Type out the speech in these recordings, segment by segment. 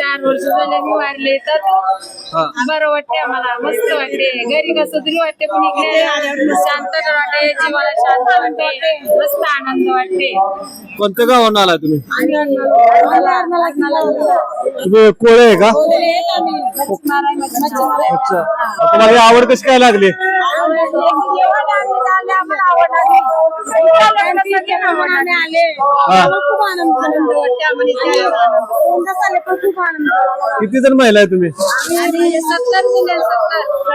चार वर्ष झाले मी वारले तर. बरं वाटते आम्हाला. मस्त वाटते घरी कसं तरी वाटते पण इकडे आल्यावर शांत वाटते जीवाला शांत वाटते मस्त आनंद वाटते कोणत्या गावाहून आलाय तुम्ही? आणि तुम्ही कोळे आहे का? अच्छा. तुम्हाला ही आवड कशी काय लागली. किती जण महिला आहे तुम्ही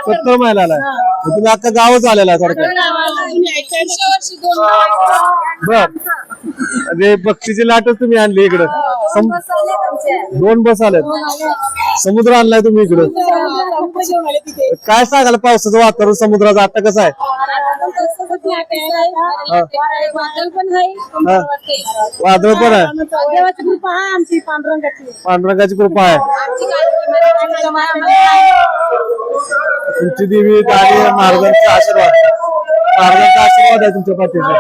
सत्तर महिला आलाय तुम्ही अख्खा गावच आलेला आहे बर म्हणजे बक्षीची लाटच तुम्ही आणली इकडं सम- दोन बस आल्यात समुद्र आणलाय तुम्ही इकडं काय सांगाल पावसाचं वातावरण समुद्राचं आता कसं आहे हा. वादळ पण आहे देवाची कृपा आहे आमची पांडुरंगाची पांडुरंगाची कृपा आहे. तुमची देवी आणि महाराजांचा आशीर्वाद. महाराजांचा आशीर्वाद आहे तुमच्या पाठीचा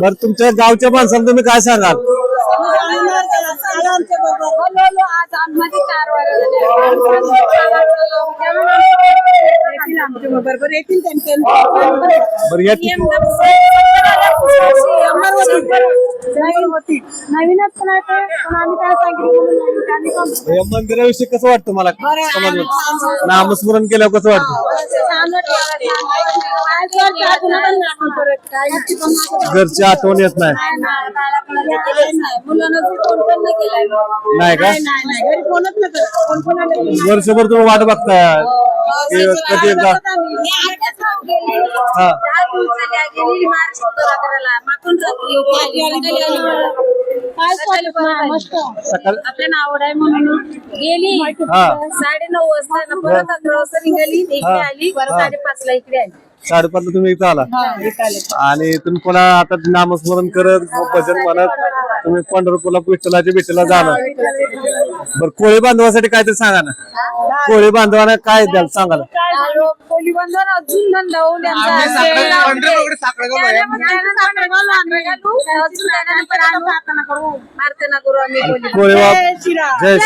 बर तुमच्या गावच्या माणसाला तुम्ही काय सांगाल? आज आम्हाला चार वाजता बरोबर येतील बरं या नवीनच पण आहे ते, पण आम्ही काय सांगितलं या मंदिराविषयी कसं वाटतं मला? नामस्मरण केल्यावर कसं वाटतं? घरची आठवण येत नाही. मुलांना फोन पण नाही केलाय. नाही का? घरी फोनच नाही करत. फोन पण आले. वर्षभर तुम्ही वाट बघताय. की कधी एकदा हा. सकाळ आपल्या नावड आहे म्हणून. गेली. हा. साडे नऊ वाजता ना परत अकरा वाजता निघाली इकडे हा. आली. परत हा. साडेपाच ला इकडे आली. साडेपाच तुम्ही इथं आला? आणि तुम्ही पुन्हा आता नामस्मरण करत भजन म्हणत तुम्ही पंढरपूरला विठ्ठलाच्या भेटीला जाणार. बर कोळी बांधवासाठी काहीतरी सांगा ना. कोळी बांधवांना काय द्याल सांगा ना. पोली बंधन अजून धंदा होऊन. प्रार्थना करू. आम्ही जय